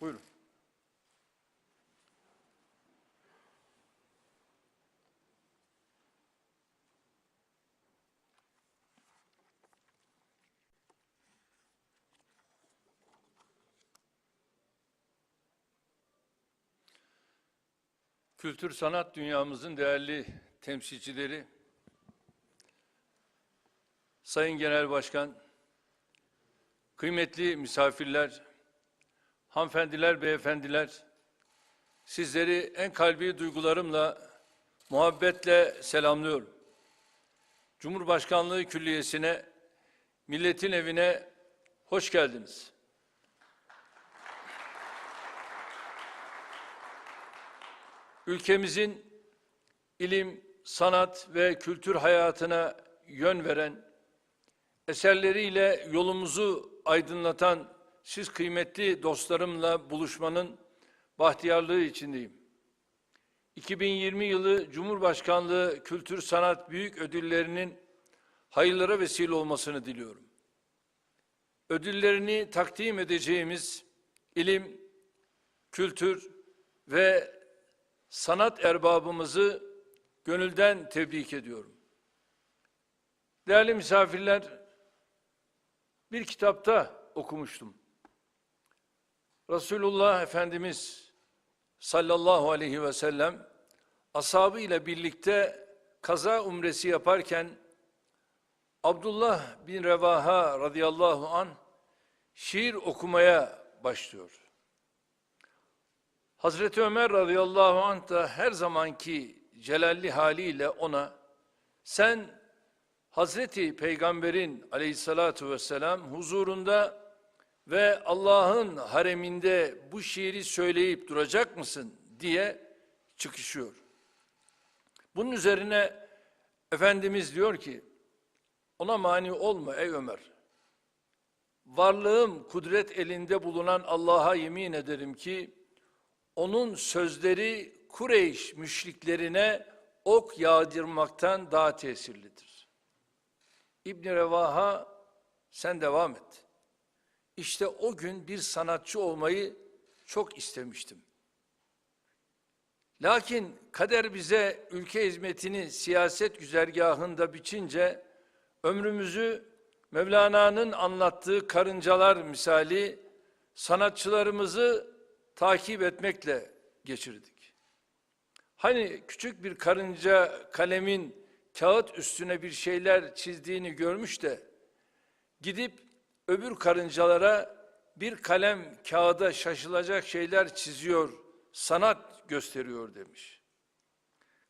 Buyurun. Kültür sanat dünyamızın değerli temsilcileri, Sayın Genel Başkan, kıymetli misafirler, hanımefendiler, beyefendiler, sizleri en kalbi duygularımla, muhabbetle selamlıyorum. Cumhurbaşkanlığı Külliyesi'ne, milletin evine hoş geldiniz. Ülkemizin ilim, sanat ve kültür hayatına yön veren, eserleriyle yolumuzu aydınlatan siz kıymetli dostlarımla buluşmanın bahtiyarlığı içindeyim. 2020 yılı Cumhurbaşkanlığı Kültür Sanat Büyük Ödülleri'nin hayırlara vesile olmasını diliyorum. Ödüllerini takdim edeceğimiz ilim, kültür ve sanat erbabımızı gönülden tebrik ediyorum. Değerli misafirler, bir kitapta okumuştum. Resulullah Efendimiz sallallahu aleyhi ve sellem ashabı ile birlikte kaza umresi yaparken Abdullah bin Revaha radıyallahu an şiir okumaya başlıyor. Hazreti Ömer radıyallahu anh da her zamanki celalli haliyle ona sen Hazreti Peygamber'in aleyhissalatu vesselam huzurunda ve Allah'ın hareminde bu şiiri söyleyip duracak mısın diye çıkışıyor. Bunun üzerine Efendimiz diyor ki ona mani olma ey Ömer. Varlığım kudret elinde bulunan Allah'a yemin ederim ki onun sözleri Kureyş müşriklerine ok yağdırmaktan daha tesirlidir. İbn Revaha sen devam et. İşte o gün bir sanatçı olmayı çok istemiştim. Lakin kader bize ülke hizmetini siyaset güzergahında biçince ömrümüzü Mevlana'nın anlattığı karıncalar misali sanatçılarımızı takip etmekle geçirdik. Hani küçük bir karınca kalemin kağıt üstüne bir şeyler çizdiğini görmüş de gidip öbür karıncalara bir kalem kağıda şaşılacak şeyler çiziyor, sanat gösteriyor demiş.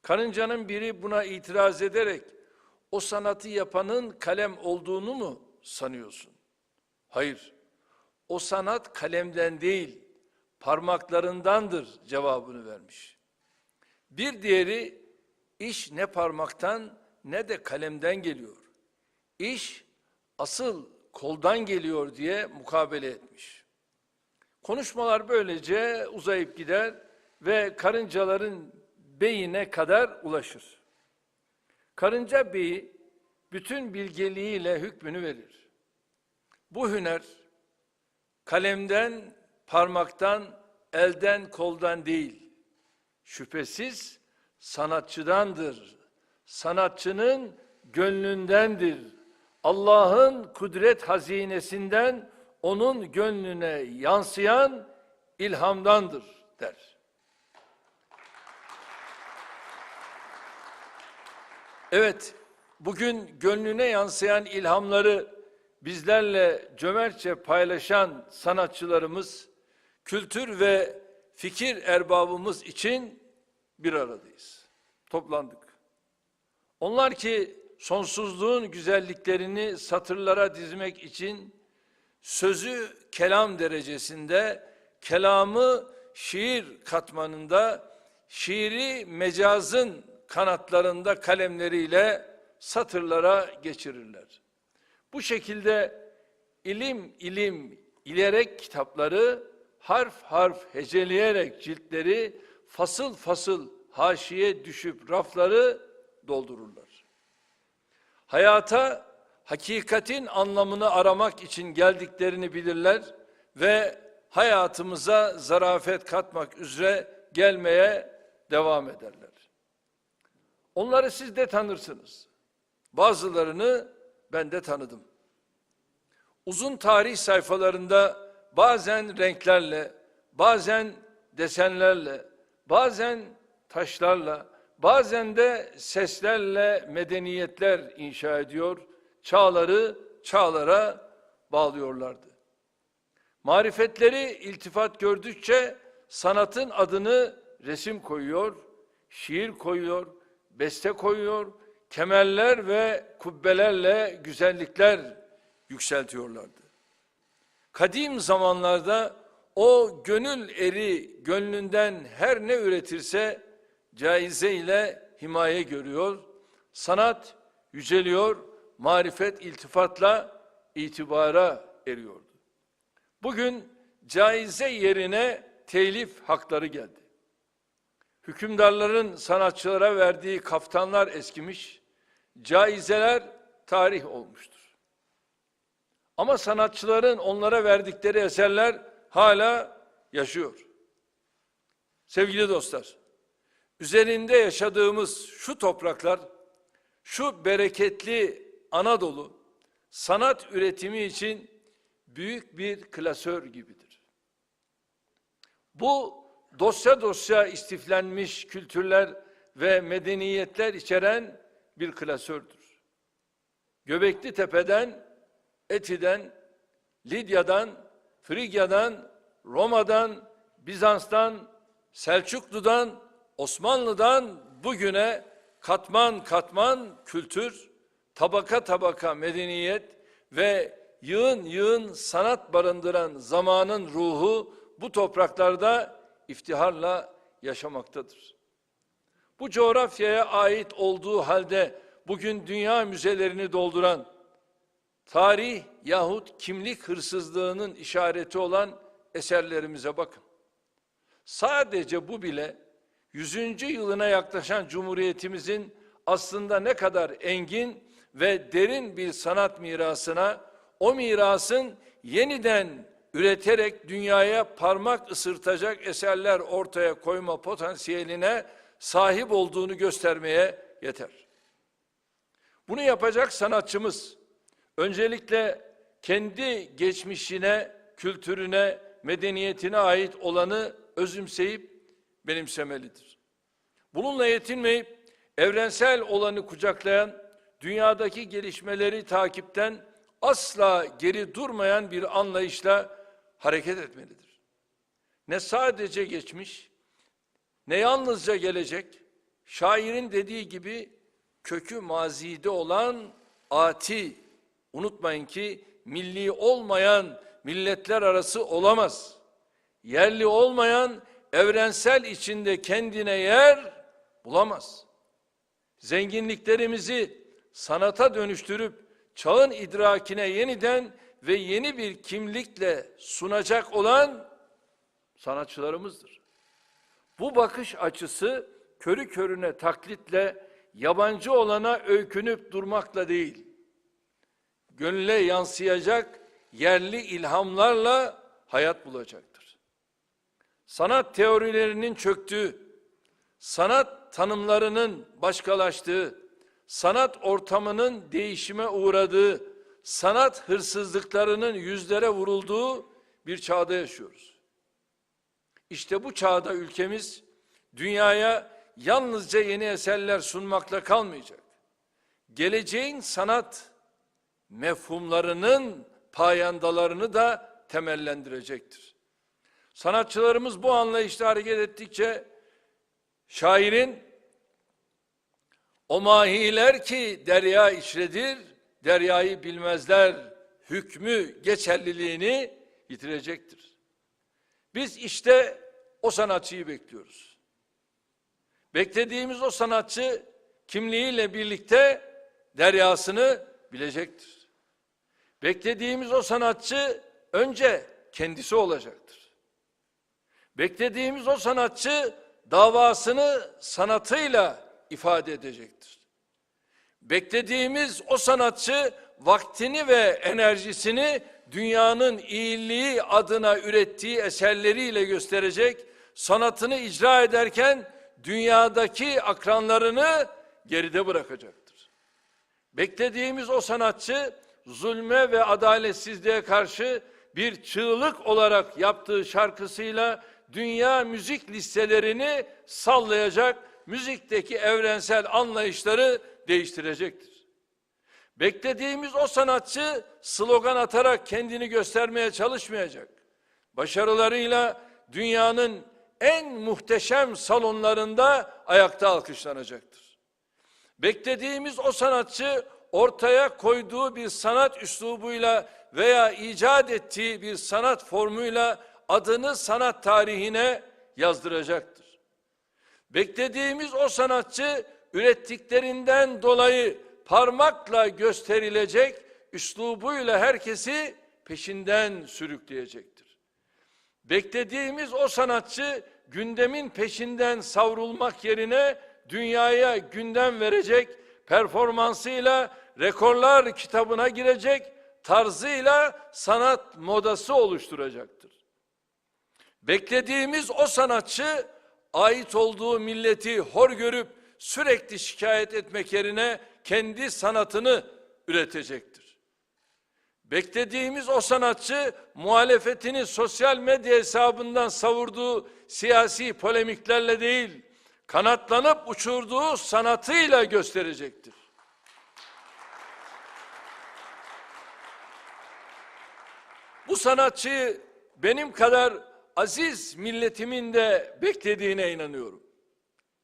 Karıncanın biri buna itiraz ederek o sanatı yapanın kalem olduğunu mu sanıyorsun? Hayır. O sanat kalemden değil, parmaklarındandır cevabını vermiş. Bir diğeri iş ne parmaktan ne de kalemden geliyor. İş asıl koldan geliyor diye mukabele etmiş. Konuşmalar böylece uzayıp gider ve karıncaların beyine kadar ulaşır. Karınca beyi bütün bilgeliğiyle hükmünü verir. Bu hüner kalemden parmaktan, elden, koldan değil. Şüphesiz sanatçıdandır. Sanatçının gönlündendir. Allah'ın kudret hazinesinden onun gönlüne yansıyan ilhamdandır der. Evet, bugün gönlüne yansıyan ilhamları bizlerle cömertçe paylaşan sanatçılarımız kültür ve fikir erbabımız için bir aradayız. Toplandık. Onlar ki sonsuzluğun güzelliklerini satırlara dizmek için sözü kelam derecesinde, kelamı şiir katmanında, şiiri mecazın kanatlarında kalemleriyle satırlara geçirirler. Bu şekilde ilim ilim ilerek kitapları harf harf heceleyerek ciltleri fasıl fasıl haşiye düşüp rafları doldururlar. Hayata hakikatin anlamını aramak için geldiklerini bilirler ve hayatımıza zarafet katmak üzere gelmeye devam ederler. Onları siz de tanırsınız. Bazılarını ben de tanıdım. Uzun tarih sayfalarında bazen renklerle, bazen desenlerle, bazen taşlarla, bazen de seslerle medeniyetler inşa ediyor, çağları çağlara bağlıyorlardı. Marifetleri iltifat gördükçe sanatın adını resim koyuyor, şiir koyuyor, beste koyuyor, kemerler ve kubbelerle güzellikler yükseltiyorlardı. Kadim zamanlarda o gönül eri gönlünden her ne üretirse caize ile himaye görüyor, sanat yüceliyor, marifet iltifatla itibara eriyordu. Bugün caize yerine telif hakları geldi. Hükümdarların sanatçılara verdiği kaftanlar eskimiş, caizeler tarih olmuştur. Ama sanatçıların onlara verdikleri eserler hala yaşıyor. Sevgili dostlar, üzerinde yaşadığımız şu topraklar, şu bereketli Anadolu, sanat üretimi için büyük bir klasör gibidir. Bu dosya dosya istiflenmiş kültürler ve medeniyetler içeren bir klasördür. Göbekli Tepe'den, Eti'den, Lidya'dan, Frigya'dan, Roma'dan, Bizans'tan, Selçuklu'dan, Osmanlı'dan bugüne katman katman kültür, tabaka tabaka medeniyet ve yığın yığın sanat barındıran zamanın ruhu bu topraklarda iftiharla yaşamaktadır. Bu coğrafyaya ait olduğu halde bugün dünya müzelerini dolduran tarih yahut kimlik hırsızlığının işareti olan eserlerimize bakın. Sadece bu bile 100. yılına yaklaşan Cumhuriyetimizin aslında ne kadar engin ve derin bir sanat mirasına, o mirasın yeniden üreterek dünyaya parmak ısırtacak eserler ortaya koyma potansiyeline sahip olduğunu göstermeye yeter. Bunu yapacak sanatçımız öncelikle kendi geçmişine, kültürüne, medeniyetine ait olanı özümseyip benimsemelidir. Bununla yetinmeyip evrensel olanı kucaklayan, dünyadaki gelişmeleri takipten asla geri durmayan bir anlayışla hareket etmelidir. Ne sadece geçmiş, ne yalnızca gelecek, şairin dediği gibi kökü mazide olan ati, unutmayın ki milli olmayan milletler arası olamaz. Yerli olmayan evrensel içinde kendine yer bulamaz. Zenginliklerimizi sanata dönüştürüp çağın idrakine yeniden ve yeni bir kimlikle sunacak olan sanatçılarımızdır. Bu bakış açısı körü körüne taklitle yabancı olana öykünüp durmakla değil, gönüle yansıyacak yerli ilhamlarla hayat bulacaktır. Sanat teorilerinin çöktüğü, sanat tanımlarının başkalaştığı, sanat ortamının değişime uğradığı, sanat hırsızlıklarının yüzlere vurulduğu bir çağda yaşıyoruz. İşte bu çağda ülkemiz dünyaya yalnızca yeni eserler sunmakla kalmayacak. Geleceğin sanat mefhumlarının payandalarını da temellendirecektir. Sanatçılarımız bu anlayışla hareket ettikçe şairin o mahiler ki derya içredir, deryayı bilmezler, hükmü geçerliliğini yitirecektir. Biz işte o sanatçıyı bekliyoruz. Beklediğimiz o sanatçı kimliğiyle birlikte deryasını bilecektir. Beklediğimiz o sanatçı önce kendisi olacaktır. Beklediğimiz o sanatçı davasını sanatıyla ifade edecektir. Beklediğimiz o sanatçı vaktini ve enerjisini dünyanın iyiliği adına ürettiği eserleriyle gösterecek, sanatını icra ederken dünyadaki akranlarını geride bırakacaktır. Beklediğimiz o sanatçı zulme ve adaletsizliğe karşı bir çığlık olarak yaptığı şarkısıyla dünya müzik listelerini sallayacak, müzikteki evrensel anlayışları değiştirecektir. Beklediğimiz o sanatçı slogan atarak kendini göstermeye çalışmayacak. Başarılarıyla dünyanın en muhteşem salonlarında ayakta alkışlanacaktır. Beklediğimiz o sanatçı ortaya koyduğu bir sanat üslubuyla veya icat ettiği bir sanat formuyla adını sanat tarihine yazdıracaktır. Beklediğimiz o sanatçı ürettiklerinden dolayı parmakla gösterilecek üslubuyla herkesi peşinden sürükleyecektir. Beklediğimiz o sanatçı gündemin peşinden savrulmak yerine dünyaya gündem verecek performansıyla rekorlar kitabına girecek tarzıyla sanat modası oluşturacaktır. Beklediğimiz o sanatçı ait olduğu milleti hor görüp sürekli şikayet etmek yerine kendi sanatını üretecektir. Beklediğimiz o sanatçı muhalefetini sosyal medya hesabından savurduğu siyasi polemiklerle değil, kanatlanıp uçurduğu sanatıyla gösterecektir. Bu sanatçıyı benim kadar aziz milletimin de beklediğine inanıyorum.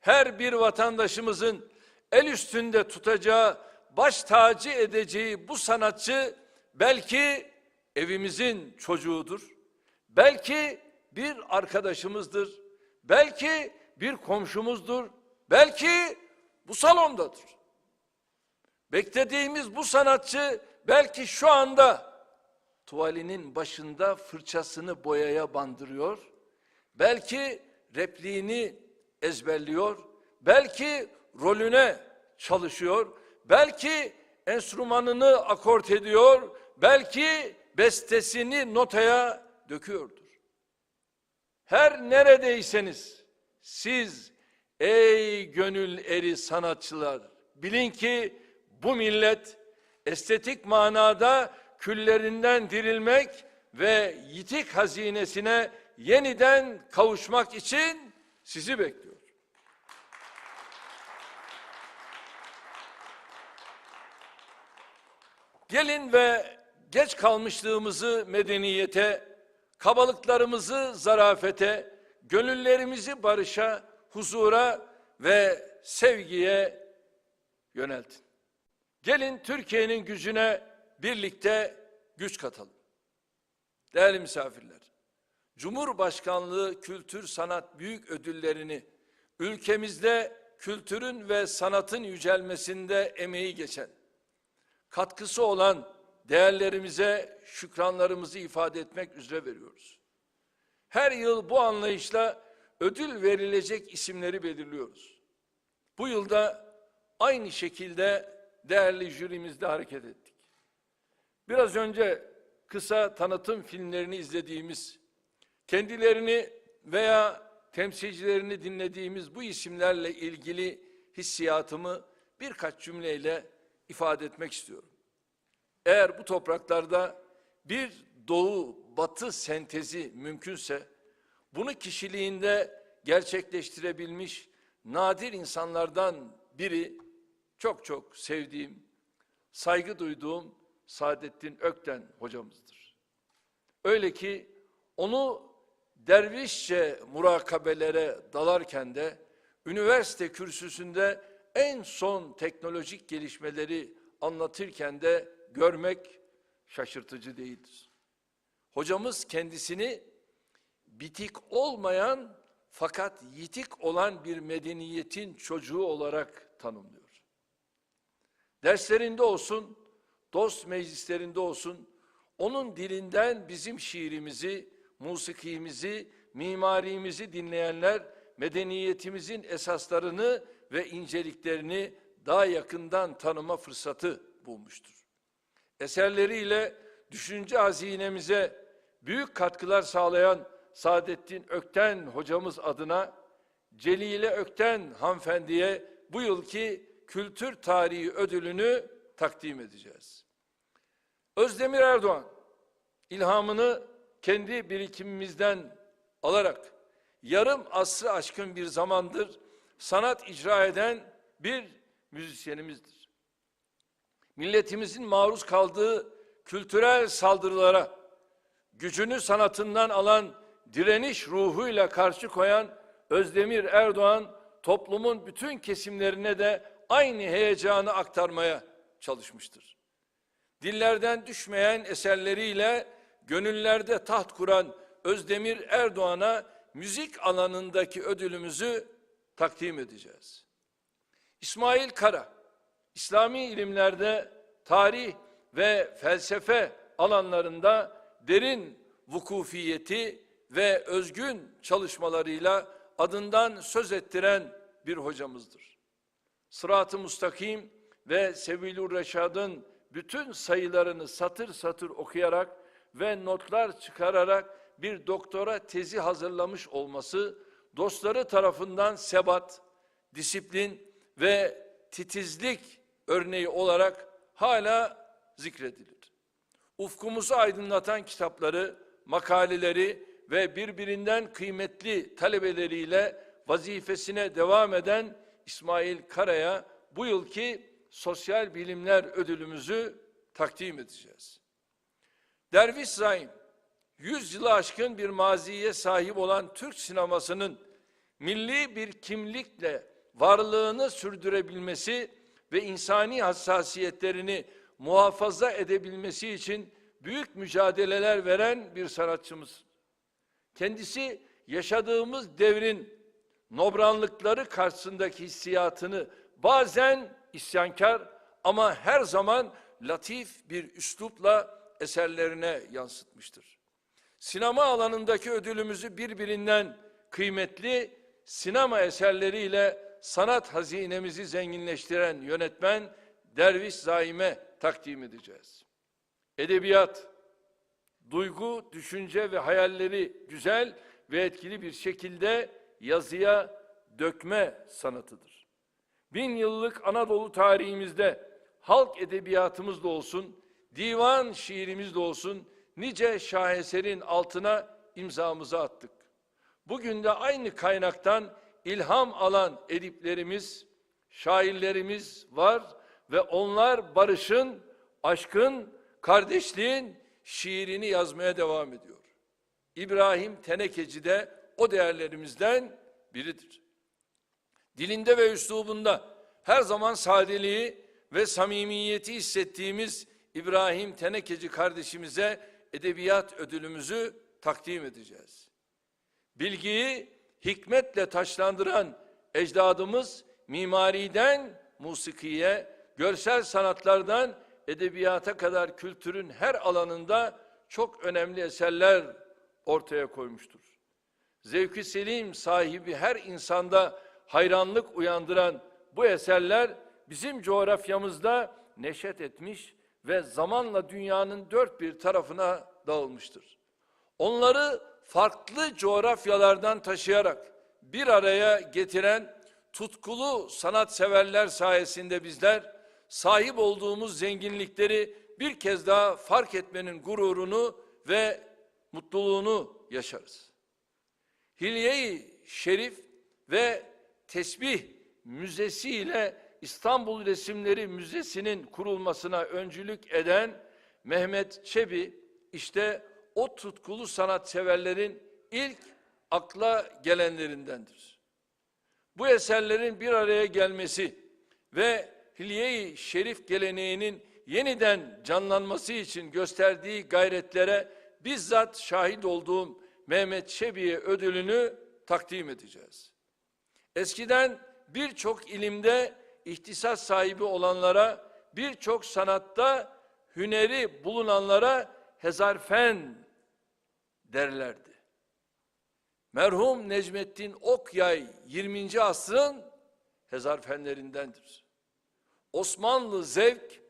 Her bir vatandaşımızın el üstünde tutacağı, baş tacı edeceği bu sanatçı belki evimizin çocuğudur. Belki bir arkadaşımızdır. Belki bir komşumuzdur. Belki bu salondadır. Beklediğimiz bu sanatçı belki şu anda tuvalinin başında fırçasını boyaya bandırıyor. Belki repliğini ezberliyor. Belki rolüne çalışıyor. Belki enstrümanını akort ediyor. Belki bestesini notaya döküyordur. Her neredeyseniz siz ey gönül eri sanatçılar bilin ki bu millet estetik manada küllerinden dirilmek ve yitik hazinesine yeniden kavuşmak için sizi bekliyor. Gelin ve geç kalmışlığımızı medeniyete, kabalıklarımızı zarafete, gönüllerimizi barışa, huzura ve sevgiye yöneltin. Gelin Türkiye'nin gücüne birlikte güç katalım. Değerli misafirler, Cumhurbaşkanlığı Kültür Sanat Büyük Ödülleri'ni ülkemizde kültürün ve sanatın yücelmesinde emeği geçen, katkısı olan değerlerimize şükranlarımızı ifade etmek üzere veriyoruz. Her yıl bu anlayışla ödül verilecek isimleri belirliyoruz. Bu yılda aynı şekilde değerli jürimizde hareket ettik. Biraz önce kısa tanıtım filmlerini izlediğimiz, kendilerini veya temsilcilerini dinlediğimiz bu isimlerle ilgili hissiyatımı birkaç cümleyle ifade etmek istiyorum. Eğer bu topraklarda bir doğu batı sentezi mümkünse bunu kişiliğinde gerçekleştirebilmiş nadir insanlardan biri çok çok sevdiğim, saygı duyduğum Saadettin Ökten hocamızdır. Öyle ki onu dervişçe murakabelere dalarken de üniversite kürsüsünde en son teknolojik gelişmeleri anlatırken de görmek şaşırtıcı değildir. Hocamız kendisini bitik olmayan fakat yitik olan bir medeniyetin çocuğu olarak tanımlıyor. Derslerinde olsun, dost meclislerinde olsun, onun dilinden bizim şiirimizi, musikimizi, mimarimizi dinleyenler medeniyetimizin esaslarını ve inceliklerini daha yakından tanıma fırsatı bulmuştur. Eserleriyle düşünce hazinemize büyük katkılar sağlayan Saadettin Ökten hocamız adına Celile Ökten hanımefendiye bu yılki kültür tarihi ödülünü takdim edeceğiz. Özdemir Erdoğan ilhamını kendi birikimimizden alarak yarım asrı aşkın bir zamandır sanat icra eden bir müzisyenimizdir. Milletimizin maruz kaldığı kültürel saldırılara gücünü sanatından alan direniş ruhuyla karşı koyan Özdemir Erdoğan toplumun bütün kesimlerine de aynı heyecanı aktarmaya çalışmıştır. Dillerden düşmeyen eserleriyle gönüllerde taht kuran Özdemir Erdoğan'a müzik alanındaki ödülümüzü takdim edeceğiz. İsmail Kara, İslami ilimlerde tarih ve felsefe alanlarında derin vukufiyeti ve özgün çalışmalarıyla adından söz ettiren bir hocamızdır. Sırat-ı Mustakim ve Sebilur Reşad'ın bütün sayılarını satır satır okuyarak ve notlar çıkararak bir doktora tezi hazırlamış olması dostları tarafından sebat, disiplin ve titizlik örneği olarak hala zikredilir. Ufkumuzu aydınlatan kitapları, makaleleri ve birbirinden kıymetli talebeleriyle vazifesine devam eden İsmail Kara'ya bu yılki Sosyal Bilimler Ödülümüzü takdim edeceğiz. Derviş Zaim, 100 yılı aşkın bir maziye sahip olan Türk sinemasının milli bir kimlikle varlığını sürdürebilmesi ve insani hassasiyetlerini muhafaza edebilmesi için büyük mücadeleler veren bir sanatçımız. Kendisi yaşadığımız devrin nobranlıkları karşısındaki hissiyatını bazen isyankar ama her zaman latif bir üslupla eserlerine yansıtmıştır. Sinema alanındaki ödülümüzü birbirinden kıymetli sinema eserleriyle sanat hazinemizi zenginleştiren yönetmen Derviş Zaim'e takdim edeceğiz. Edebiyat, duygu, düşünce ve hayalleri güzel ve etkili bir şekilde yazıya dökme sanatıdır. Bin yıllık Anadolu tarihimizde halk edebiyatımız da olsun, divan şiirimiz de olsun, nice şaheserin altına imzamızı attık. Bugün de aynı kaynaktan ilham alan ediplerimiz, şairlerimiz var ve onlar barışın, aşkın, kardeşliğin şiirini yazmaya devam ediyor. İbrahim Tenekeci de o değerlerimizden biridir. Dilinde ve üslubunda her zaman sadeliği ve samimiyeti hissettiğimiz İbrahim Tenekeci kardeşimize edebiyat ödülümüzü takdim edeceğiz. Bilgiyi hikmetle taşlandıran ecdadımız mimariden musikiye, görsel sanatlardan edebiyata kadar kültürün her alanında çok önemli eserler ortaya koymuştur. Zevki selim sahibi her insanda hayranlık uyandıran bu eserler bizim coğrafyamızda neşet etmiş ve zamanla dünyanın dört bir tarafına dağılmıştır. Onları farklı coğrafyalardan taşıyarak bir araya getiren tutkulu sanatseverler sayesinde bizler sahip olduğumuz zenginlikleri bir kez daha fark etmenin gururunu ve mutluluğunu yaşarız. Hilye-i Şerif ve Tesbih Müzesi ile İstanbul Resimleri Müzesi'nin kurulmasına öncülük eden Mehmet Çebi işte o tutkulu sanatseverlerin ilk akla gelenlerindendir. Bu eserlerin bir araya gelmesi ve Hilye-i Şerif geleneğinin yeniden canlanması için gösterdiği gayretlere bizzat şahit olduğum Mehmet Şebi'ye ödülünü takdim edeceğiz. Eskiden birçok ilimde ihtisas sahibi olanlara, birçok sanatta hüneri bulunanlara hezarfen derlerdi. Merhum Necmettin Okyay 20. asrın hezarfenlerindendir. Osmanlı zevk,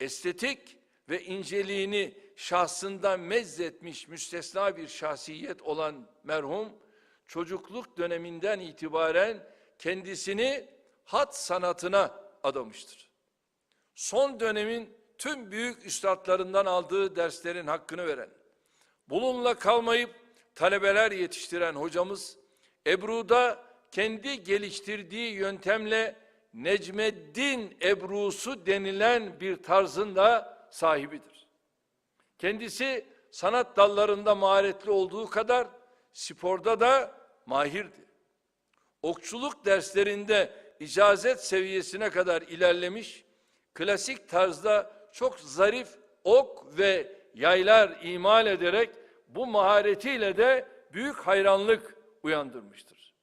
estetik ve inceliğini şahsında mezzetmiş müstesna bir şahsiyet olan merhum, çocukluk döneminden itibaren kendisini hat sanatına adamıştır. Son dönemin tüm büyük üstadlarından aldığı derslerin hakkını veren, bununla kalmayıp talebeler yetiştiren hocamız, Ebru'da kendi geliştirdiği yöntemle Necmeddin Ebrusu denilen bir tarzın da sahibidir. Kendisi sanat dallarında maharetli olduğu kadar sporda da mahirdi. Okçuluk derslerinde icazet seviyesine kadar ilerlemiş, klasik tarzda çok zarif ok ve yaylar imal ederek bu maharetiyle de büyük hayranlık uyandırmıştır.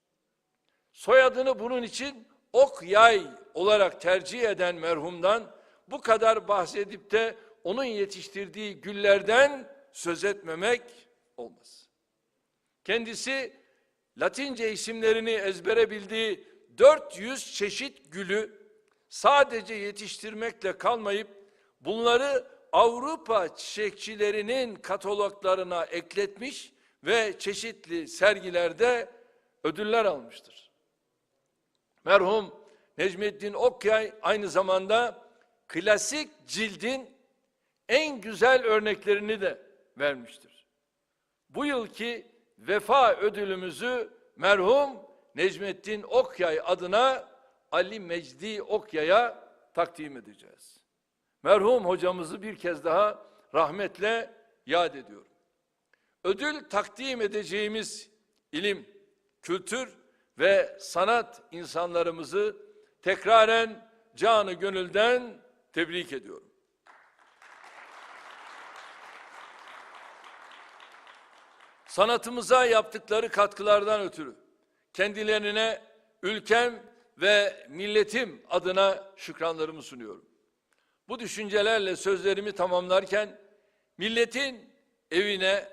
Soyadını bunun için ok yay olarak tercih eden merhumdan bu kadar bahsedip de onun yetiştirdiği güllerden söz etmemek olmaz. Kendisi Latince isimlerini ezbere bildiği 400 çeşit gülü sadece yetiştirmekle kalmayıp bunları Avrupa çiçekçilerinin kataloglarına ekletmiş ve çeşitli sergilerde ödüller almıştır. Merhum Necmettin Okyay aynı zamanda klasik cildin en güzel örneklerini de vermiştir. Bu yılki vefa ödülümüzü merhum Necmettin Okyay adına Ali Mecdi Okyay'a takdim edeceğiz. Merhum hocamızı bir kez daha rahmetle yad ediyorum. Ödül takdim edeceğimiz ilim, kültür ve sanat insanlarımızı tekraren canı gönülden tebrik ediyorum. Sanatımıza yaptıkları katkılardan ötürü kendilerine ülkem ve milletim adına şükranlarımı sunuyorum. Bu düşüncelerle sözlerimi tamamlarken milletin evine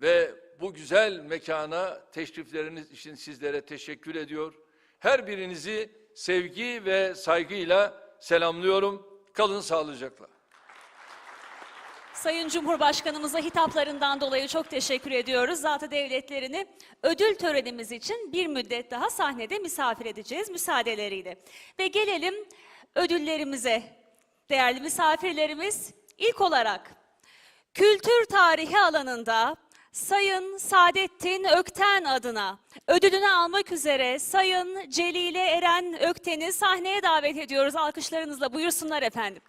ve bu güzel mekana teşrifleriniz için sizlere teşekkür ediyor. Her birinizi sevgi ve saygıyla selamlıyorum. Kalın sağlıcakla. Sayın Cumhurbaşkanımıza hitaplarından dolayı çok teşekkür ediyoruz. Zatı devletlerini ödül törenimiz için bir müddet daha sahnede misafir edeceğiz müsaadeleriyle. Ve gelelim ödüllerimize. Değerli misafirlerimiz ilk olarak kültür tarihi alanında Sayın Saadettin Ökten adına ödülünü almak üzere Sayın Celile Eren Ökten'i sahneye davet ediyoruz. Alkışlarınızla buyursunlar efendim.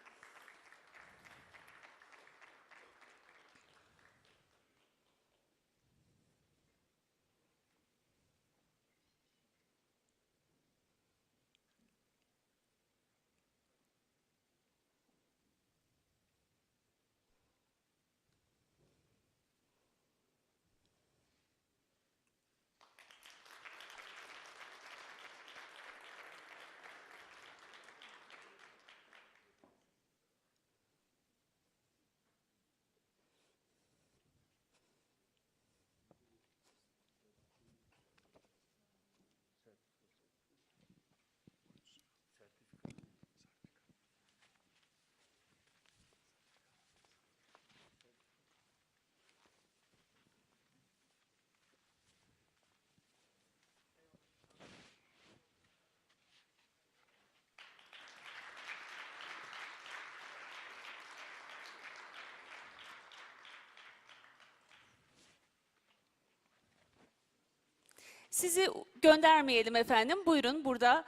Sizi göndermeyelim efendim. Buyurun burada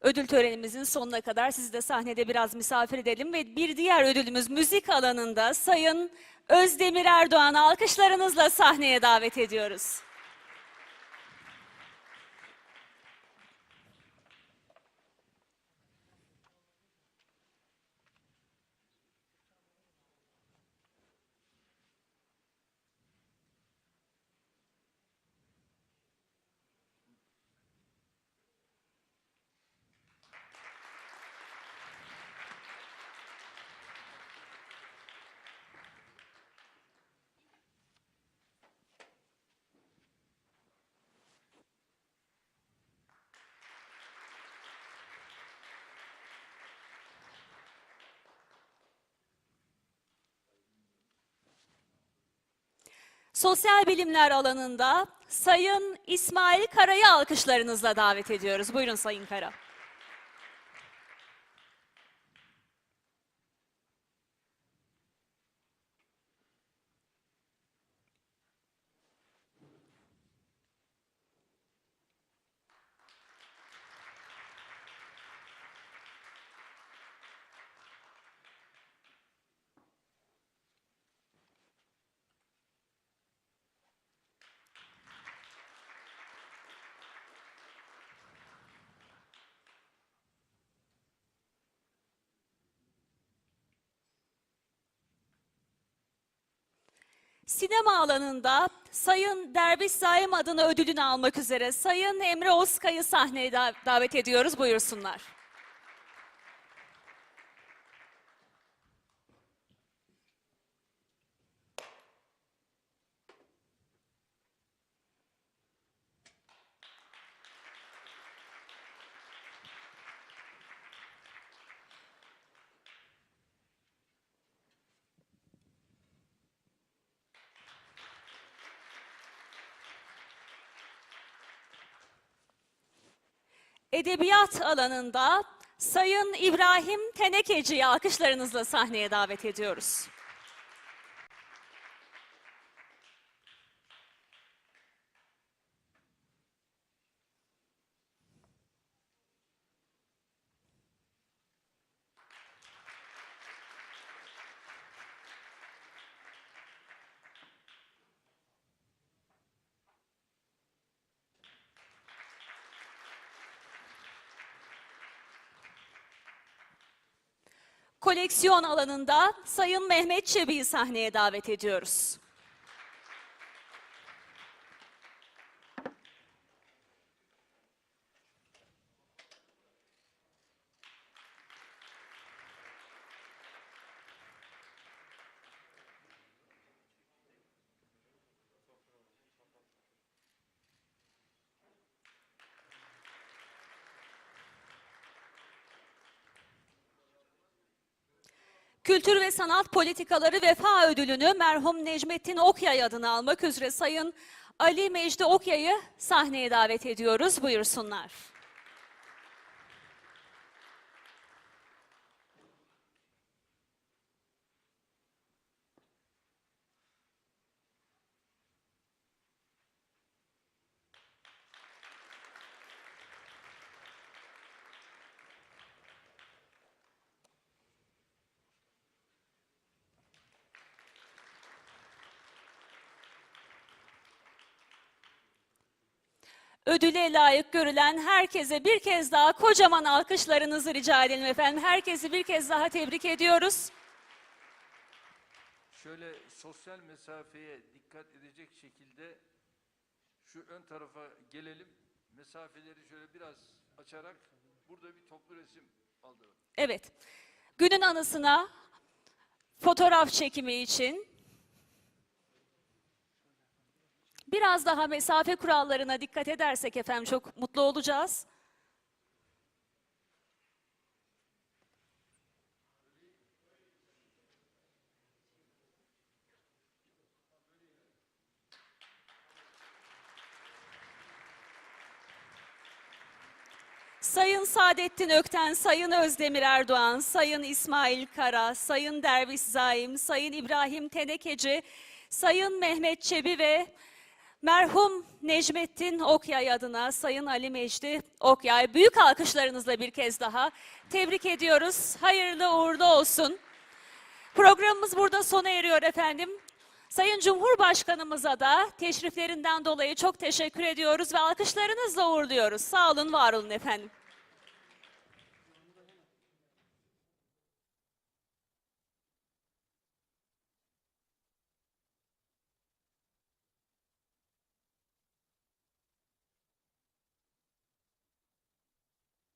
ödül törenimizin sonuna kadar sizi de sahnede biraz misafir edelim. Ve bir diğer ödülümüz müzik alanında Sayın Özdemir Erdoğan'ı alkışlarınızla sahneye davet ediyoruz. Sosyal bilimler alanında Sayın İsmail Kara'yı alkışlarınızla davet ediyoruz. Buyurun Sayın Kara. Sinema alanında Sayın Derviş Zaim adına ödülünü almak üzere Sayın Emre Oskay'ı sahneye da- davet ediyoruz. Buyursunlar. Edebiyat alanında Sayın İbrahim Tenekeci'yi alkışlarınızla sahneye davet ediyoruz. Koleksiyon alanında Sayın Mehmet Çebi'yi sahneye davet ediyoruz. Kültür ve Sanat Politikaları Vefa Ödülünü merhum Necmettin Okyay adına almak üzere Sayın Ali Mecdi Okyay'ı sahneye davet ediyoruz. Buyursunlar. Ödüle layık görülen herkese bir kez daha kocaman alkışlarınızı rica edelim efendim. Herkesi bir kez daha tebrik ediyoruz. Şöyle sosyal mesafeye dikkat edecek şekilde şu ön tarafa gelelim. Mesafeleri şöyle biraz açarak burada bir toplu resim aldıralım. Evet. Günün anısına fotoğraf çekimi için biraz daha mesafe kurallarına dikkat edersek efendim çok mutlu olacağız. Sayın Saadettin Ökten, Sayın Özdemir Erdoğan, Sayın İsmail Kara, Sayın Derviş Zaim, Sayın İbrahim Tenekeci, Sayın Mehmet Çebi ve merhum Necmettin Okyay adına Sayın Ali Mecdi Okyay büyük alkışlarınızla bir kez daha tebrik ediyoruz. Hayırlı uğurlu olsun. Programımız burada sona eriyor efendim. Sayın Cumhurbaşkanımıza da teşriflerinden dolayı çok teşekkür ediyoruz ve alkışlarınızla uğurluyoruz. Sağ olun, var olun efendim.